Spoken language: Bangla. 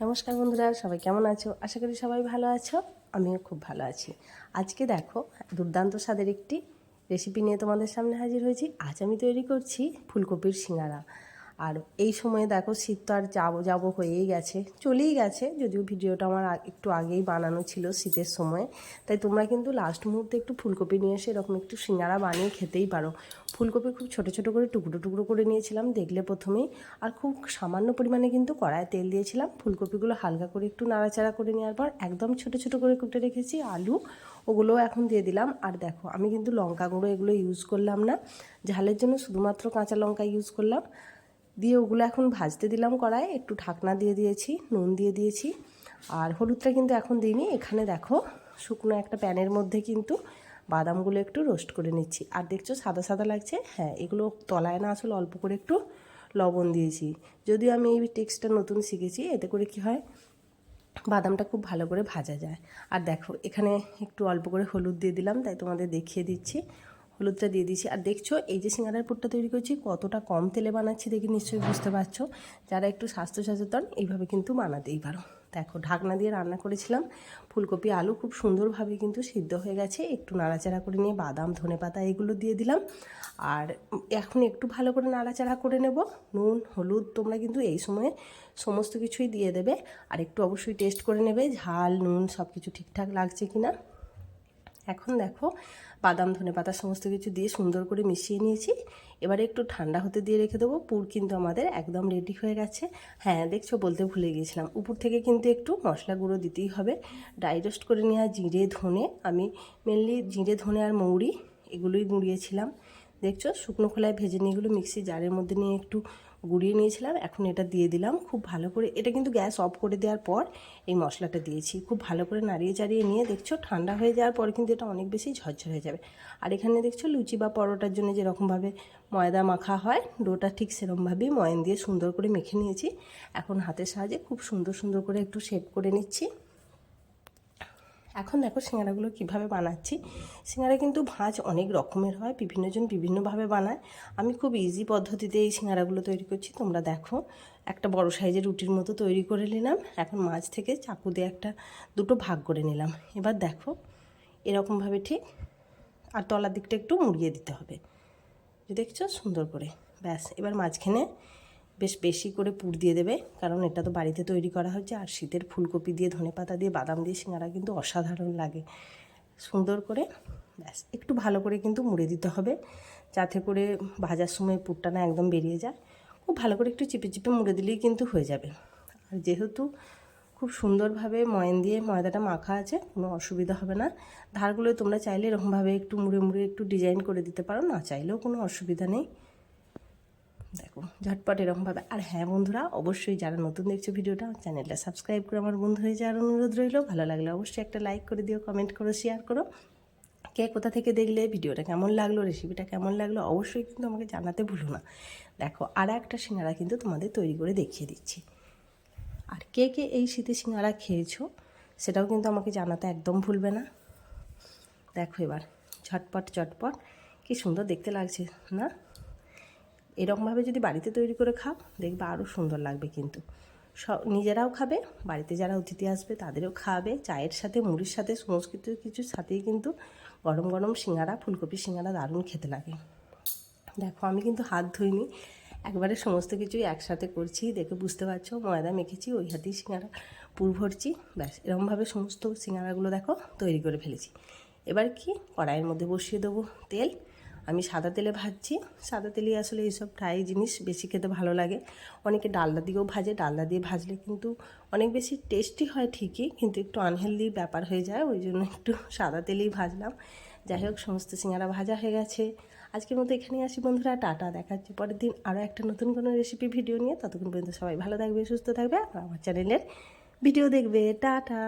নমস্কার বন্ধুরা, সবাই কেমন আছো? আশা করি সবাই ভালো আছো, আমিও খুব ভালো আছি। আজকে দেখো, দুর্দান্ত স্বাদের একটি রেসিপি নিয়ে তোমাদের সামনে হাজির হয়েছি। আজ আমি তৈরি করছি ফুলকপির সিঙ্গারা। আর এই সময়ে দেখো শীত তো আর যাব যাব হয়েই গেছে, চলেই গেছে, যদিও ভিডিওটা আমার একটু আগেই বানানো ছিল শীতের সময়। তাই তোমরা কিন্তু লাস্ট মুহূর্তে একটু ফুলকপি নিয়ে এসে এরকম একটু সিঙ্গারা বানিয়ে খেতেই পারো। ফুলকপি খুব ছোট ছোট করে টুকরো টুকরো করে নিয়েছিলাম দেখলে প্রথমেই, আর খুব সামান্য পরিমাণে কিন্তু কড়ায় তেল দিয়েছিলাম। ফুলকপিগুলো হালকা করে একটু নাড়াচাড়া করে নেওয়ার পর একদম ছোট ছোট করে কুটে রেখেছি আলু ওগুলো এখন দিয়ে দিলাম। আর দেখো, আমি কিন্তু লঙ্কা গুঁড়ো এগুলো ইউজ করলাম না, ঝালের জন্য শুধুমাত্র কাঁচা লঙ্কা ইউজ করলাম। দিয়ে ওগুলো এখন ভাজতে দিলাম কড়ায় একটু ঢাকনা দিয়ে দিয়েছি, নুন দিয়ে দিয়েছি। আর হলুদটা কিন্তু এখন দিইনি, এখানে দেখো শুকনো একটা প্যানের মধ্যে কিন্তু বাদামগুলো একটু রোস্ট করে নিচ্ছি। আর দেখছ সাদা সাদা লাগছে? হ্যাঁ এগুলো তলায় না আসলে অল্প করে একটু লবণ দিয়েছি। যদিও আমি এই টেক্সটটা নতুন শিখেছি, এতে করে কি হয়? বাদামটা খুব ভালো করে ভাজা যায়। আর দেখো এখানে একটু অল্প করে হলুদ দিয়ে দিলাম, তাই তোমাদের দেখিয়ে দিচ্ছি। হলুদটা দিয়ে দিচ্ছি আর দেখছ, এই যে সিঙ্গারার পুরটা তৈরি করছি, কতটা কম তেলে বানাচ্ছি দেখে নিশ্চয়ই বুঝতে পারছ। যারা একটু স্বাস্থ্য সচেতন এইভাবে কিন্তু বানাতেই পারো। দেখো, ঢাকনা দিয়ে রান্না করেছিলাম। ফুলকপি, আলু খুব সুন্দরভাবে কিন্তু সিদ্ধ হয়ে গেছে। একটু নাড়াচাড়া করে নিয়ে বাদাম, ধনে পাতা এগুলো দিয়ে দিলাম। আর এখন একটু ভালো করে নাড়াচাড়া করে নেব। নুন, হলুদ, তোমরা কিন্তু এই সময়ে সমস্ত কিছুই দিয়ে দেবে। আর একটু অবশ্যই টেস্ট করে নেবে, ঝাল, নুন সব কিছু ঠিকঠাক লাগছে কি না এখন দেখো বাদাম, ধনে পাতা সমস্ত কিছু দিয়ে সুন্দর করে মিশিয়ে নিয়েছি। এবারে একটু ঠান্ডা হতে দিয়ে রেখে দেবো। পুর কিন্তু আমাদের একদম রেডি হয়ে গেছে। হ্যাঁ দেখছ বলতে ভুলে গিয়েছিলাম। উপর থেকে কিন্তু একটু মশলা গুঁড়ো দিতেই হবে। ড্রাই রোস্ট করে নেওয়া জিরে, ধনে, আমি মেনলি জিরে, ধনে আর মৌরি এগুলোই গুঁড়িয়েছিলাম। দেখছ? শুকনো খোলায় ভেজে নিয়ে এগুলো মিক্সি জারের মধ্যে নিয়ে একটু গুঁড়িয়ে নিয়েছিলাম। এখন এটা দিয়ে দিলাম খুব ভালো করে। এটা কিন্তু গ্যাস অফ করে দেওয়ার পর এই মশলাটা দিয়েছি। খুব ভালো করে নাড়িয়ে চাড়িয়ে নিয়ে দেখছ, ঠান্ডা হয়ে যাওয়ার পর কিন্তু এটা অনেক বেশি ঝরঝর হয়ে যাবে। আর এখানে দেখছ, লুচি বা পরোটার জন্য যেরকমভাবে ময়দা মাখা হয়, ডোটা ঠিক সেরকমভাবেই ময়ন দিয়ে সুন্দর করে মেখে নিয়েছি। এখন হাতের সাহায্যে খুব সুন্দর সুন্দর করে একটু শেপ করে নিচ্ছি। এখন দেখো সিঙ্গারাগুলো কীভাবে বানাচ্ছি। সিঙ্গারা কিন্তু ভাঁজ অনেক রকমের হয়, বিভিন্নজন বিভিন্নভাবে বানায়। আমি খুব ইজি পদ্ধতিতে এই সিঙ্গারাগুলো তৈরি করছি, তোমরা দেখো। একটা বড় সাইজের রুটির মতো তৈরি করে নিলাম। এখন মাছ থেকে চাকু দিয়ে একটা দুটো ভাগ করে নিলাম। এবার দেখো, এরকমভাবে ঠিক, আর তলার দিকটা একটু মুড়িয়ে দিতে হবে। দেখছ? সুন্দর করে। ব্যাস, এবার মাঝখানে বেশ বেশি করে পুর দিয়ে দেবে। কারণ এটা তো বাড়িতে তৈরি করা হচ্ছে আর শীতের ফুলকপি দিয়ে ধনেপাতা দিয়ে, বাদাম দিয়ে সিঙ্গারা কিন্তু অসাধারণ লাগে। সুন্দর করে, ব্যাস, একটু ভালো করে কিন্তু মুড়ে দিতে হবে যাতে করে ভাজার সময় পুরটা না একদম বেরিয়ে যায়। খুব ভালো করে একটু চিপে চিপে মুড়ে দিলেই কিন্তু হয়ে যাবে। আর যেহেতু খুব সুন্দরভাবে ময়ন দিয়ে ময়দাটা মাখা আছে, কোনো অসুবিধা হবে না। ধারগুলো তোমরা চাইলে এরকমভাবে একটু মুড়ে মুড়ে একটু ডিজাইন করে দিতে পারো। না চাইলেও কোনো অসুবিধা নেই। দেখো, ঝটপট এরকমভাবে। আর হ্যাঁ বন্ধুরা, অবশ্যই যারা নতুন দেখছ ভিডিওটা, চ্যানেলটা সাবস্ক্রাইব করে আমার বন্ধু হয়ে যাওয়ার অনুরোধ রইল। ভালো লাগলে অবশ্যই একটা লাইক করে দিও কমেন্ট করো শেয়ার করো। কে কোথা থেকে দেখলে, ভিডিওটা কেমন লাগল রেসিপিটা কেমন লাগল, অবশ্যই কিন্তু আমাকে জানাতে ভুলো না। দেখো, আর একটা সিঙ্গারা কিন্তু তোমাদের তৈরি করে দেখিয়ে দিচ্ছি। আর কে কে এই শীতে সিঙ্গারা খেয়েছো, সেটাও কিন্তু আমাকে জানাতে একদম ভুলবে না। দেখো এবার, ঝটপট চটপট কি সুন্দর দেখতে লাগছে, না? এরকমভাবে যদি বাড়িতে তৈরি করে খাও, দেখবে আরও সুন্দর লাগবে কিন্তু। সব নিজেরাও খাবে, বাড়িতে যারা অতিথি আসবে তাদেরও খাওয়াবে চায়ের সাথে, মুড়ির সাথে সমস্ত কিছুর সাথেই কিন্তু গরম গরম সিঙ্গারা ফুলকপি সিঙ্গারা দারুণ খেতে লাগে। দেখো, আমি কিন্তু হাত ধুইনি। একবারে সমস্ত কিছুই একসাথে করছি, দেখে বুঝতে পারছ, ময়দা মেখেছি, ওই হাতেই সিঙ্গারা পুর ভরছি, ব্যাস, এরকমভাবে সমস্ত সিঙ্গারাগুলো দেখো তৈরি করে ফেলেছি। এবার কি, কড়াইয়ের মধ্যে বসিয়ে দেবো তেল। আমি সাদা তেলে ভাজছি। সাদা তেলে আসলে এইসব ফ্রাই জিনিস বেশি খেতে ভালো লাগে। অনেকে ডালদা দিয়েও ভাজে ডালদা দিয়ে ভাজলে কিন্তু অনেক বেশি টেস্টি হয় ঠিকই, কিন্তু একটু আনহেলদি ব্যাপার হয়ে যায়, ওই জন্য একটু সাদা তেলেই ভাজলাম। যাই হোক, সমস্ত সিঙ্গারা ভাজা হয়ে গেছে। আজকের মতো এখানেই আসি বন্ধুরা, টাটা দেখাচ্ছি পরের দিন আরও একটা নতুন কোনো রেসিপি ভিডিও নিয়ে। ততক্ষণ পর্যন্ত সবাই ভালো থাকবে, সুস্থ থাকবে, আর আমার চ্যানেলের ভিডিও দেখবে। টাটা!